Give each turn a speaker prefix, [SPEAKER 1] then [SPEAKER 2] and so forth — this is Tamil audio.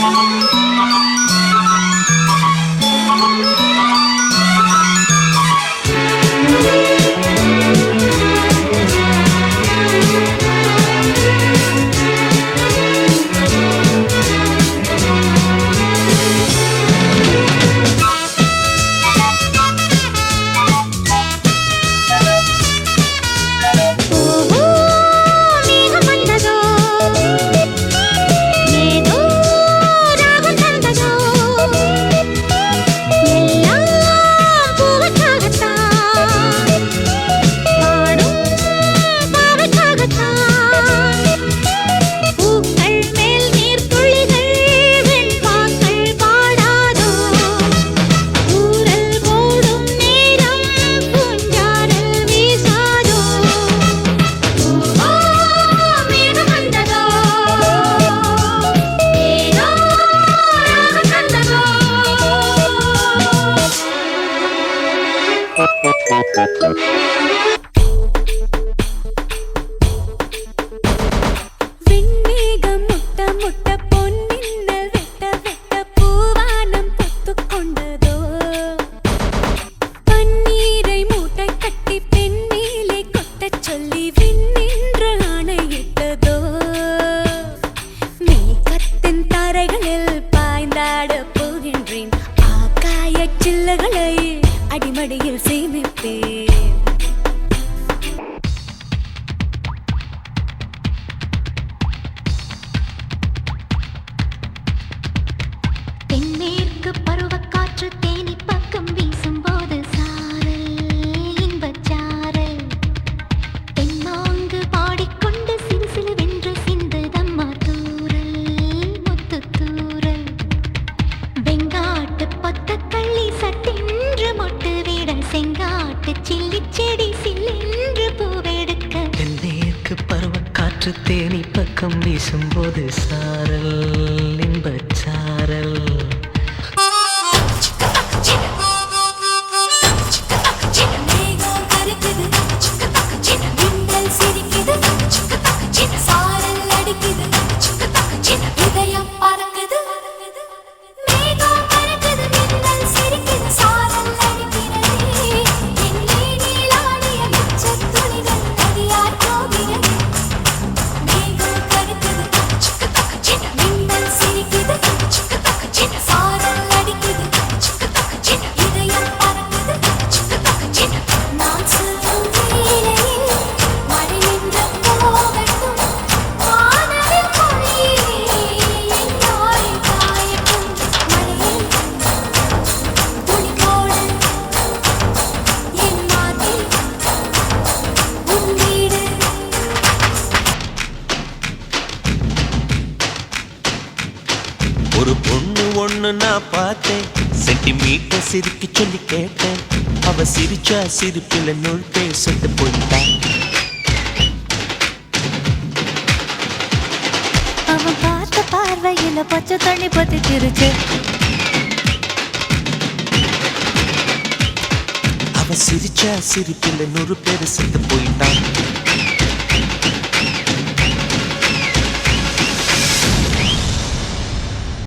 [SPEAKER 1] thank you Thank you. அடிமடியில் சேமிப்பேன் காட்டு சில்லி செடி சில்லென்று பூவெடுக்க.
[SPEAKER 2] தென்னேற்கு பருவ காற்று தேனி பக்கம் வீசும்போது சாரல் ஒண்ணு நான் பார்த்தேன். சென்டிமீட்டர் சிரிக்க சொல்லி கேட்டேன். அவ சிரிச்சா சிரிப்பில் நூல் பேசிட்டு போயிட்டான்.
[SPEAKER 1] அவன் பார்த்த பார்வையில பச்சை தண்ணி பத்திக்கிருச்சு.
[SPEAKER 2] அவ சிரிச்சா சிரிப்பில் நூறு பேர் செத்து போயிட்டான்.